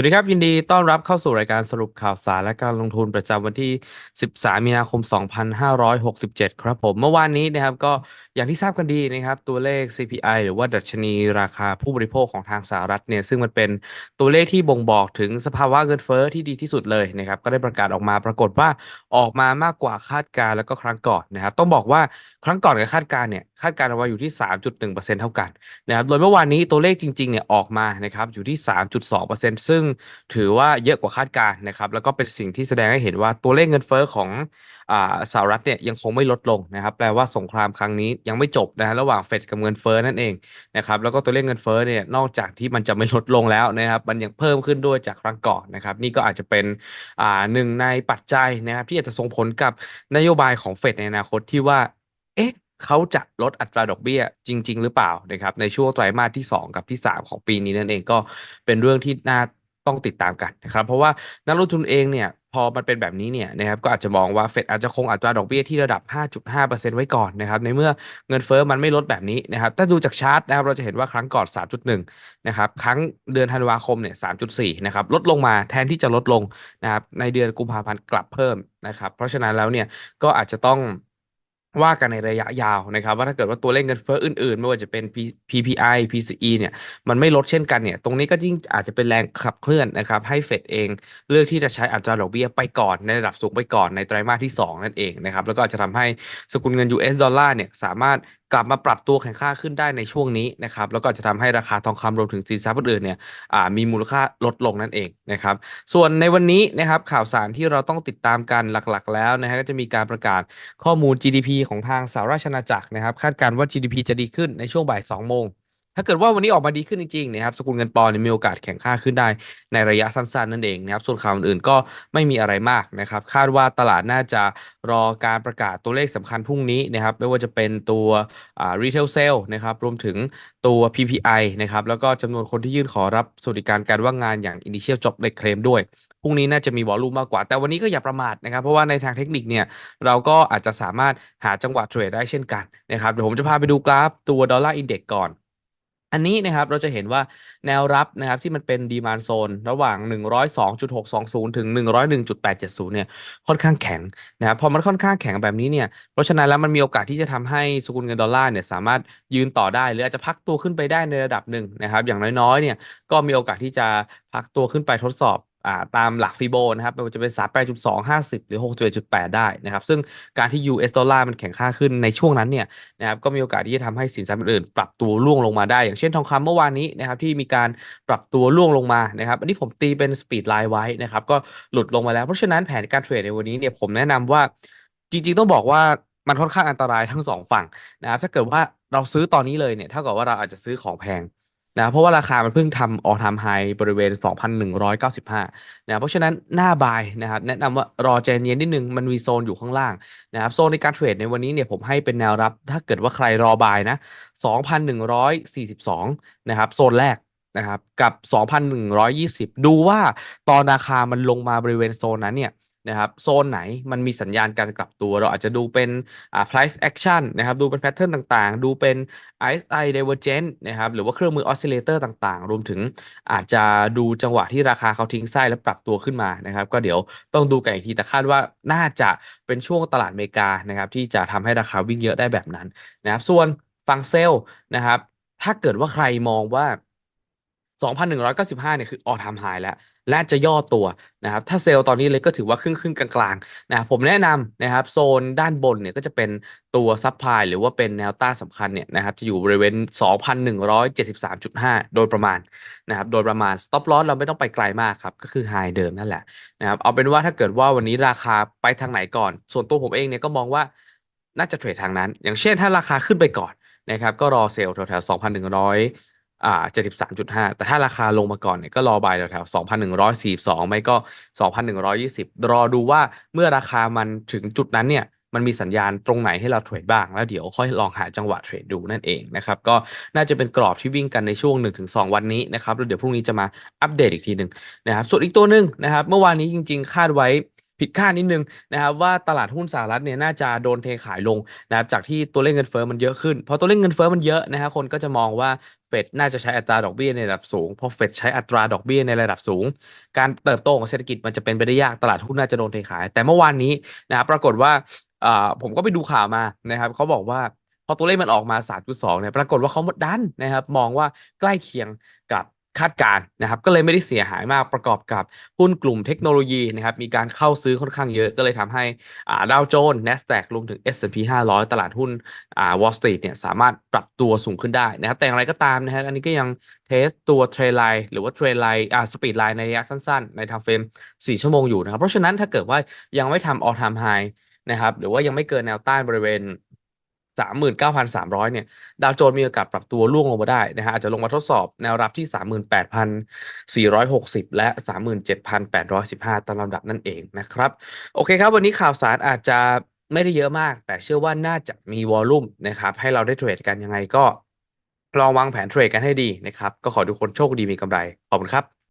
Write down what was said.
วัสดีครับ ยินดีต้อนรับเข้าสู่รายการสรุปข่าวสารและการลงทุนประจำวันที่ 13 มีนาคม 2567 ครับผมเมื่อวานนี้นะครับก็อย่างที่ทราบกันดีนะครับ ตัวเลข CPI หรือว่าดัชนีราคาผู้บริโภคของทางสหรัฐเนี่ยซึ่งมันเป็นตัวเลขที่บ่งบอกถึงสภาวะเงินเฟ้อที่ดีที่สุดเลยนะครับก็ได้ประกาศออกมาปรากฏว่าออกมามากกว่าคาดการณ์แล้วก็ครั้งก่อนนะครับต้องบอกว่าครั้งก่อนกับคาดการณ์เนี่ยคาดการณ์เอาไว้อยู่ที่ 3.1%เท่ากันนะครับโดยเมื่อวานนี้ตัวเลขจริงๆเนี่ยออกมานะครับอยู่ที่ 3.2%ซึ่งถือว่าเยอะกว่าคาดการณ์นะครับ แล้วก็เป็นสิ่งที่แสดงให้เห็นว่าตัวเลขเงินเฟ้อของอสหรัฐเนี่ยยังคงไม่ลดลงนะครับ แปลว่าสงครามครั้งนี้ยังไม่จบนะฮะระหว่างเฟดกับเงินเฟ้อนั่นเองนะครับ แล้วก็ตัวเลขเงินเฟ้อเนี่ยนอกจากที่มันจะไม่ลดลงแล้วนะครับ มันยังเพิ่มขึ้นด้วยจากครั้งก่อนนะครับ นี่ก็อาจจะเป็นหนึ่งในปัจจัยนะครับ ที่อาจจะส่งผลกับนโยบายของเฟดในอนาคตที่ว่า เอ๊ะเขาจะลดอัตราดอกเบี้ยจริง ๆ หรือเปล่านะครับในช่วงไตรมาสที่ 2 กับที่ 3 ของปีนี้นั่นเองก็เป็นเรื่องที่น่า ต้องติดตามกันนะครับ เพราะว่านักลงทุนเองเนี่ยพอมันเป็นแบบนี้เนี่ยนะครับก็อาจจะมองว่าเฟดอาจจะคงอัตราดอกเบี้ยที่ระดับ 5.5%ไว้ก่อนนะครับในเมื่อเงินเฟ้อมันไม่ลดแบบนี้นะครับถ้าดูจากชาร์ตนะครับเราจะเห็นว่าครั้งก่อน 3.1 นะครับครั้งเดือนธันวาคมเนี่ย 3.4 นะครับลดลงมาแทนที่จะลดลงนะครับในเดือนกุมภาพันธ์กลับเพิ่มนะครับเพราะฉะนั้นแล้วเนี่ยก็อาจจะต้อง ว่ากันในระยะยาวนะครับ ว่าถ้าเกิดว่าตัวเลขเงินเฟ้ออื่นๆ ไม่ว่าจะเป็น P- PPI PCE เนี่ยมันไม่ลดเช่นกันเนี่ย ตรงนี้ก็ยิ่งอาจจะเป็นแรงขับเคลื่อนนะครับ ให้เฟดเองเลือกที่จะใช้อัตราดอกเบี้ยไปก่อนในระดับสูงไปก่อนในไตรมาสที่ 2 นั่นเองนะครับ แล้วก็อาจจะทำให้สกุลเงิน US ดอลลาร์เนี่ยสามารถ กลับมาปรับตัวแข่งค่าขึ้นได้ในช่วงนี้นะครับแล้วก็จะทำให้ราคาทองคำรวมถึงสินทรัพย์อื่นเนี่ยมีมูลค่าลดลงนั่นเองนะครับส่วนในวันนี้นะครับข่าวสารที่เราต้องติดตามกันหลักๆ แล้วนะฮะก็จะมีการประกาศข้อมูล GDP ของทางสหราชอาณาจักรนะครับคาดการณ์ว่า GDP จะดีขึ้นในช่วงบ่าย2โมง ถ้าเกิดว่าวันนี้ออกมาดีขึ้นจริงๆนะครับสกุลเงินปอนด์มีโอกาสแข่งค่าขึ้นได้ในระยะสั้นๆ นั่นเองนะครับส่วนข่าวอื่นๆก็ไม่มีอะไรมากนะครับคาดว่าตลาดน่าจะรอการประกาศตัวเลขสำคัญพรุ่งนี้นะครับไม่ว่าจะเป็นตัวอ่า retail sale นะครับรวมถึงตัว PPI นะครับแล้วก็จำนวนคนที่ยื่นขอรับสวัสดิการการว่างงานอย่าง initial job rate claim ด้วยพรุ่งนี้น่าจะมีวอลลุ่มมากกว่า แต่วันนี้ก็อย่าประมาทนะครับ เพราะว่าในทางเทคนิคเนี่ย เราก็อาจจะสามารถหาจังหวะเทรดได้เช่นกันนะครับ เดี๋ยวผมจะพาไปดูกราฟตัวดอลลาร์อินเด็กก่อน อันนี้นะครับเราจะเห็นว่าแนวรับนะครับที่มันเป็นดีมานโซนระหว่าง 102.620 ถึง 101.870 เนี่ยค่อนข้างแข็งนะครับพอมันค่อนข้างแข็งแบบนี้เนี่ยเพราะฉะนั้นแล้วมันมีโอกาสที่จะทำให้สกุลเงินดอลลาร์เนี่ยสามารถยืนต่อได้ หรืออาจจะพักตัวขึ้นไปได้ในระดับหนึ่งนะครับอย่างน้อยๆเนี่ยก็มีโอกาสที่จะพักตัวขึ้นไปทดสอบ อ่าตามหลักฟิโบนะครับม่ว่าจะเป็น38.2 50หรือ61.8ได้นะครับ ซึ่งการที่ US ดอลลาร์มันแข็งค่าขึ้นในช่วงนั้นเนี่ยนะครับก็มีโอกาสที่จะทำให้สินทรัพย์อื่นปรับตัวร่วงลงมาได้ อย่างเช่นทองคำเมื่อวานนี้นะครับที่มีการปรับตัวร่วงลงมานะครับ อันนี้ผมตีเป็นสปีดไลน์ไว้นะครับก็หลุดลงมาแล้ว เพราะฉะนั้นแผนการเทรดในวันนี้เนี่ยผมแนะนำว่าจริง ๆ ต้องบอกว่ามันค่อนข้างอันตรายทั้งสองฝั่งนะครับถ้าเกิดว่าเราซื้อตอนนี้เลยเนี่ยเท่ากับว่าเราอาจจะซื้อของแพง นะเพราะว่าราคามันเพิ่งทำออทามไฮบริเวณ 2,195นะเพราะฉะนั้นหน้าบายนะครับแนะนำว่ารอใจเย็นนิดนึงมันมีโซนอยู่ข้างล่างนะครับโซนในการเทรดในวันนี้เนี่ยผมให้เป็นแนวรับ ถ้าเกิดว่าใครรอบายนะ 2,142 นะครับโซนแรกนะครับกับ 2,120 ดูว่าตอนราคามันลงมาบริเวณโซนนั้นเนี่ย นะครับโซนไหนมันมีสัญญาณการกลับตัว เราอาจจะดูเป็นอ่า price action นะครับดูเป็นแพทเทิร์นต่างๆ ดูเป็น RSI divergence นะครับหรือว่าเครื่องมือ oscillator ต่างๆ รวมถึงอาจจะดูจังหวะที่ราคาเขาทิ้งไส้แล้วปรับตัวขึ้นมานะครับก็เดี๋ยวต้องดูกันอีกทีแต่คาดว่าน่าจะเป็นช่วงตลาดอเมริกานะครับที่จะทำให้ราคาวิ่งเยอะได้แบบนั้นนะครับส่วนฝั่งเซลล์นะครับถ้าเกิดว่าใครมองว่า 2,195เนี่ยคือ all time high แล้ว และจะย่อตัวนะครับ ถ้าเซลล์ตอนนี้เลยก็ถือว่าครึ่งครึ่งกลางๆนะครับผมแนะนำนะครับโซนด้านบนเนี่ยก็จะเป็นตัวซัพพลายหรือว่าเป็นแนวต้านสำคัญเนี่ยนะครับจะอยู่บริเวณ 2,173.5 โดยประมาณนะครับโดยประมาณ stop loss เราไม่ต้องไปไกลมากครับ ก็คือ high เดิมนั่นแหละนะครับเอาเป็นว่าถ้าเกิดว่าวันนี้ราคาไปทางไหนก่อน ส่วนตัวผมเองเนี่ยก็มองว่าน่าจะเทรดทางนั้น อย่างเช่นถ้าราคาขึ้นไปก่อนนะครับก็รอเซลล์แถวๆ2,100 อ่า73.5แต่ถ้าราคาลงมาก่อนเนี่ยก็รอบายแถวๆ2,142ไม่ก็2,120รอดูว่าเมื่อราคามันถึงจุดนั้นเนี่ยมันมีสัญญาณตรงไหนให้เราเทรดบ้าง แล้วเดี๋ยวค่อยลองหาจังหวะเทรดดูนั่นเองนะครับ ก็น่าจะเป็นกรอบที่วิ่งกันในช่วง 1-2 วันนี้นะครับแล้วเดี๋ยวพรุ่งนี้จะมาอัปเดตอีกทีหนึ่งนะครับส่วนอีกตัวหนึ่งนะครับ เมื่อวานนี้จริงๆ คาดไว้ ผิดคาดนิดนึงนะครับว่าตลาดหุ้นสหรัฐเนี่ยน่าจะโดนเทขายลงนะครับจากที่ตัวเลขเงินเฟ้อมันเยอะขึ้นพอตัวเลขเงินเฟ้อมันเยอะนะฮะคนก็จะมองว่าเฟดน่าจะใช้อัตราดอกเบี้ยในระดับสูงพอเฟดใช้อัตราดอกเบี้ยในระดับสูง การเติบโตของเศรษฐกิจมันจะเป็นไปได้ยากตลาดหุ้นน่าจะโดนเทขาย แต่เมื่อวานนี้นะครับปรากฏว่าอ่าผมก็ไปดูข่าวมานะครับเขาบอกว่าพอตัวเลขมันออกมา 3.2 เนี่ย ปรากฏว่าเขาดันนะครับ มองว่าใกล้เคียงกับ คาดการนะครับ ก็เลยไม่ได้เสียหายมากประกอบกับหุ้นกลุ่มเทคโนโลยีนะครับ มีการเข้าซื้อค่อนข้างเยอะก็เลยทำให้ดาวโจนส์ NASDAQ รวมถึง S&P 500 ตลาดหุ้นวอ่า Wall Street เนี่ยสามารถปรับตัวสูงขึ้นได้นะครับ แต่อย่างไรก็ตามนะฮะอันนี้ก็ยังเทสตัวเทรนไลน์หรือว่าเทรนไลน์อ่าสปีดไลน์ในระยะสั้นๆ ในทางเฟรม 4 ชั่วโมงอยู่นะครับ เพราะฉะนั้นถ้าเกิดว่ายังไม่ทำ all time high นะครับหรือว่ายังไม่เกินแนวต้านบริเวณ 39,300 เนี่ย ดาวโจนส์มีโอกาสปรับตัวร่วงลงมาได้นะฮะอาจจะลงมาทดสอบแนวรับที่ 38,460 และ 37,815 ตามลำดับนั่นเองนะครับ โอเคครับ วันนี้ข่าวสารอาจจะไม่ได้เยอะมาก แต่เชื่อว่าน่าจะมีวอลลุ่มนะครับ ให้เราได้เทรดกันยังไงก็ลองวางแผนเทรดกันให้ดีนะครับ ก็ขอทุกคนโชคดีมีกำไร ขอบคุณครับ